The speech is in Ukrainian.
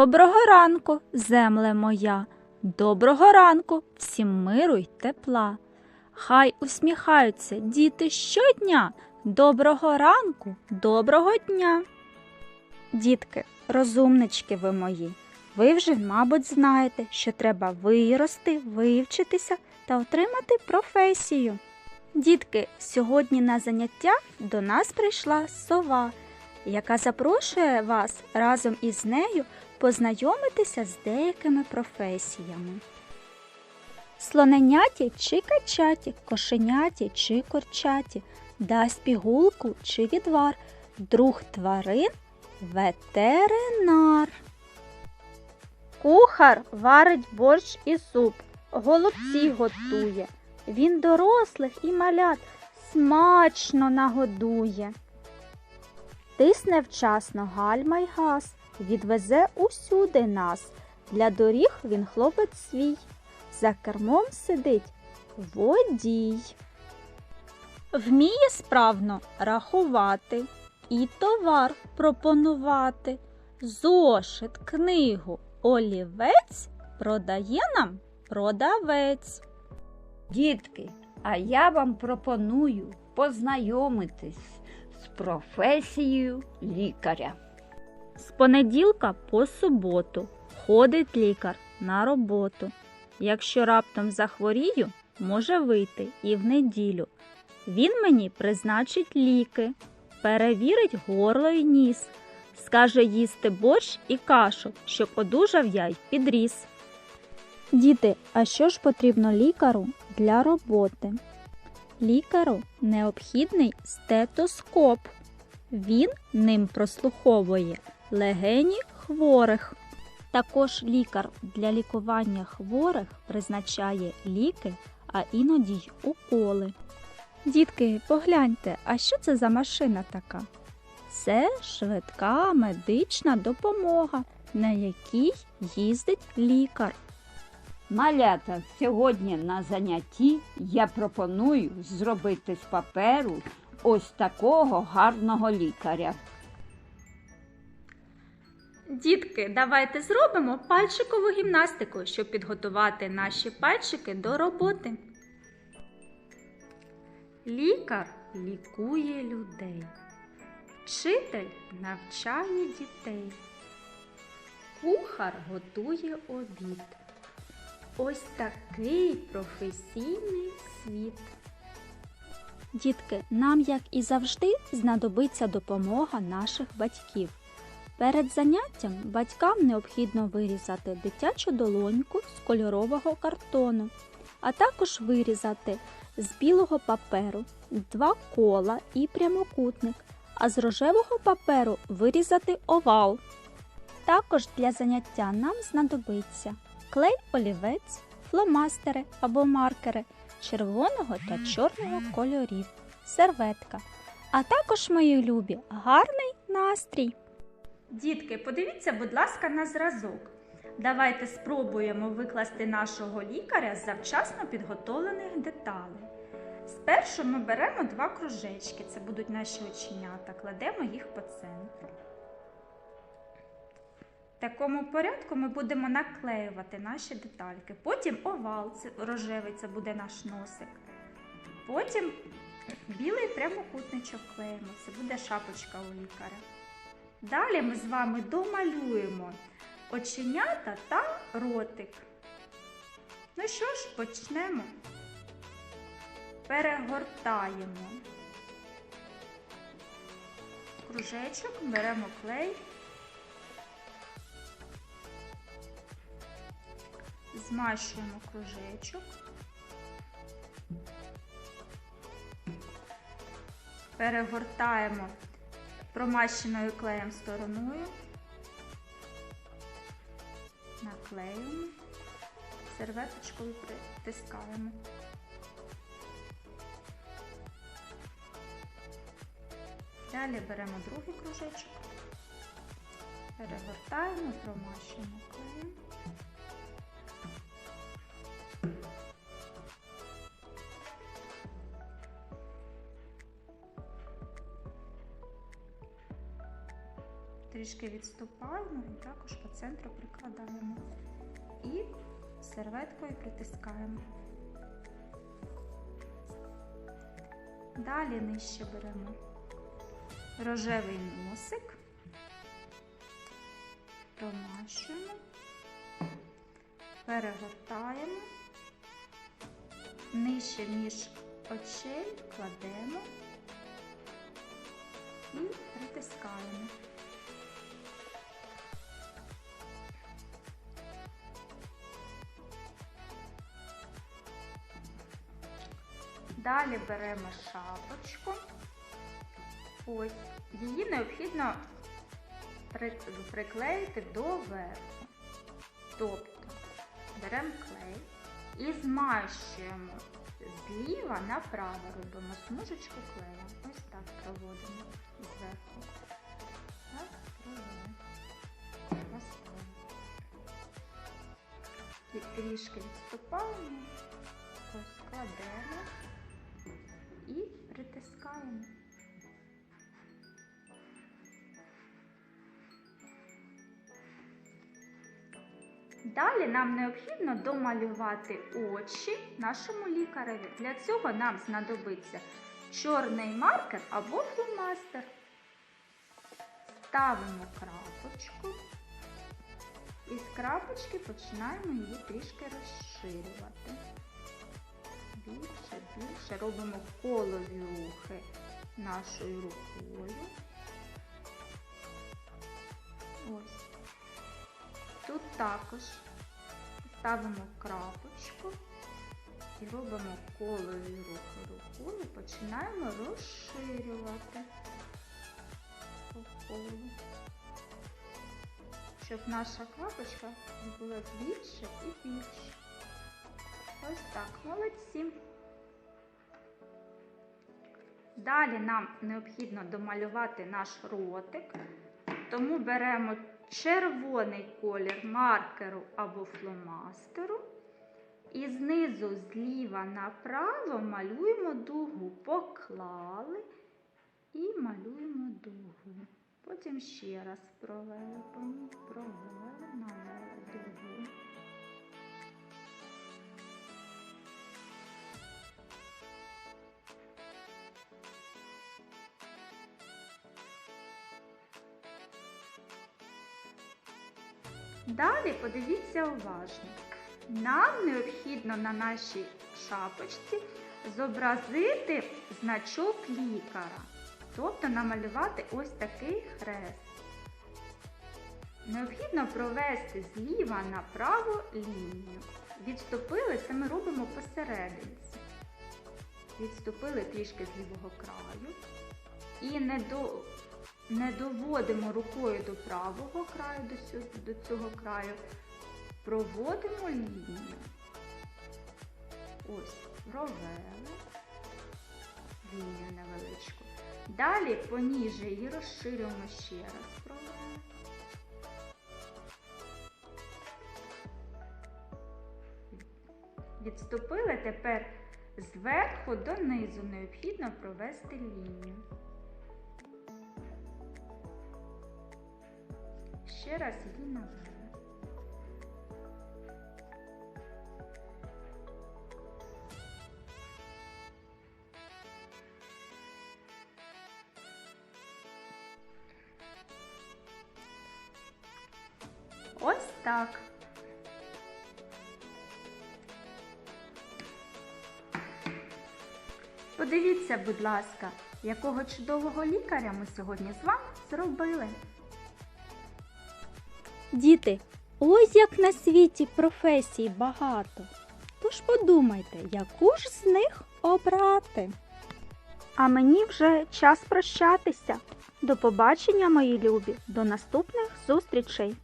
Доброго ранку, земле моя, доброго ранку, всім миру й тепла. Хай усміхаються діти щодня. Доброго ранку, доброго дня. Дітки, розумнички ви мої. Ви вже, мабуть, знаєте, що треба вирости, вивчитися та отримати професію. Дітки, сьогодні на заняття до нас прийшла сова, яка запрошує вас разом із нею познайомитися з деякими професіями. Слоненяті чи качаті, кошеняті чи корчаті, дасть пігулку чи відвар, друг тварин ветеринар. Кухар варить борщ і суп, голубці готує. Він дорослих і малят смачно нагодує. Тисне вчасно гальма й газ, відвезе усюди нас. Для доріг він хлопець свій, за кермом сидить водій. Вміє справно рахувати і товар пропонувати. Зошит, книгу, олівець продає нам продавець. Дітки, а я вам пропоную познайомитись з професією лікаря. З понеділка по суботу ходить лікар на роботу. Якщо раптом захворію, може вийти і в неділю. Він мені призначить ліки, перевірить горло й ніс, скаже їсти борщ і кашу, щоб одужав я й підріс. Діти, а що ж потрібно лікару для роботи? Лікару необхідний стетоскоп. Він ним прослуховує легені хворих. Також лікар для лікування хворих призначає ліки, а іноді й уколи. Дітки, погляньте, а що це за машина така? Це швидка медична допомога, на якій їздить лікар. Малята, сьогодні на занятті я пропоную зробити з паперу ось такого гарного лікаря. Дітки, давайте зробимо пальчикову гімнастику, щоб підготувати наші пальчики до роботи. Лікар лікує людей. Вчитель навчає дітей. Кухар готує обід. Ось такий професійний світ. Дітки, нам, як і завжди, знадобиться допомога наших батьків. Перед заняттям батькам необхідно вирізати дитячу долоньку з кольорового картону, а також вирізати з білого паперу два кола і прямокутник, а з рожевого паперу вирізати овал. Також для заняття нам знадобиться клей олівець, фломастери або маркери червоного та чорного кольорів, серветка, а також, мої любі, гарний настрій. Дітки, подивіться, будь ласка, на зразок. Давайте спробуємо викласти нашого лікаря з завчасно підготовлених деталей. Спершу ми беремо два кружечки, це будуть наші оченята, кладемо їх по центру. В такому порядку ми будемо наклеювати наші детальки. Потім овал, рожевий, це буде наш носик. Потім білий прямокутничок клеїмо, це буде шапочка у лікаря. Далі ми з вами домалюємо оченята та ротик. Ну що ж, почнемо. Перегортаємо кружечок, беремо клей, змащуємо кружечок. Перегортаємо промащеною клеєм стороною, наклеюємо, серветочкою притискаємо. Далі беремо другий кружечок, перегортаємо, промащуємо клеєм. Трішки відступаємо і також по центру прикладаємо. І серветкою притискаємо. Далі нижче беремо рожевий носик, промащуємо, перегортаємо, нижче між очей кладемо і притискаємо. Далі беремо шапочку. Ось, її необхідно при- приклеїти до верху. Тобто беремо клей і змащуємо зліва направо, робимо смужечку клею. Ось так проводимо зверху. Так. Поставили. І трішки відступаємо, ось кладемо і притискаємо. Далі нам необхідно домалювати очі нашому лікареві. Для цього нам знадобиться чорний маркер або фломастер. Ставимо крапочку і з крапочки починаємо її трішки розширювати. Більше, більше робимо колові рухи нашою рукою. Ось. Тут також ставимо крапочку і робимо колові рухи рукою, починаємо розширювати по колу, щоб наша крапочка була більше і більше. Ось так, молодці. Далі нам необхідно домалювати наш ротик, тому беремо червоний колір маркеру або фломастеру. І знизу зліва направо малюємо дугу. Поклали і малюємо дугу. Потім ще раз провели, провели, навели дугу. Далі подивіться уважно. Нам необхідно на нашій шапочці зобразити значок лікаря, тобто намалювати ось такий хрест. Необхідно провести зліва направо лінію. Відступили, це ми робимо посерединці. Відступили трішки з лівого краю і не до не доводимо рукою до правого краю, до цього, краю, проводимо лінію. Ось, провели лінію невеличку. Далі поніже її розширюємо ще раз провели. Відступили тепер зверху донизу необхідно провести лінію. Ще раз її навели. Ось так. Подивіться, будь ласка, якого чудового лікаря ми сьогодні з вами зробили. Діти, ось як на світі професій багато. Тож подумайте, яку ж з них обрати. А мені вже час прощатися. До побачення, мої любі, до наступних зустрічей!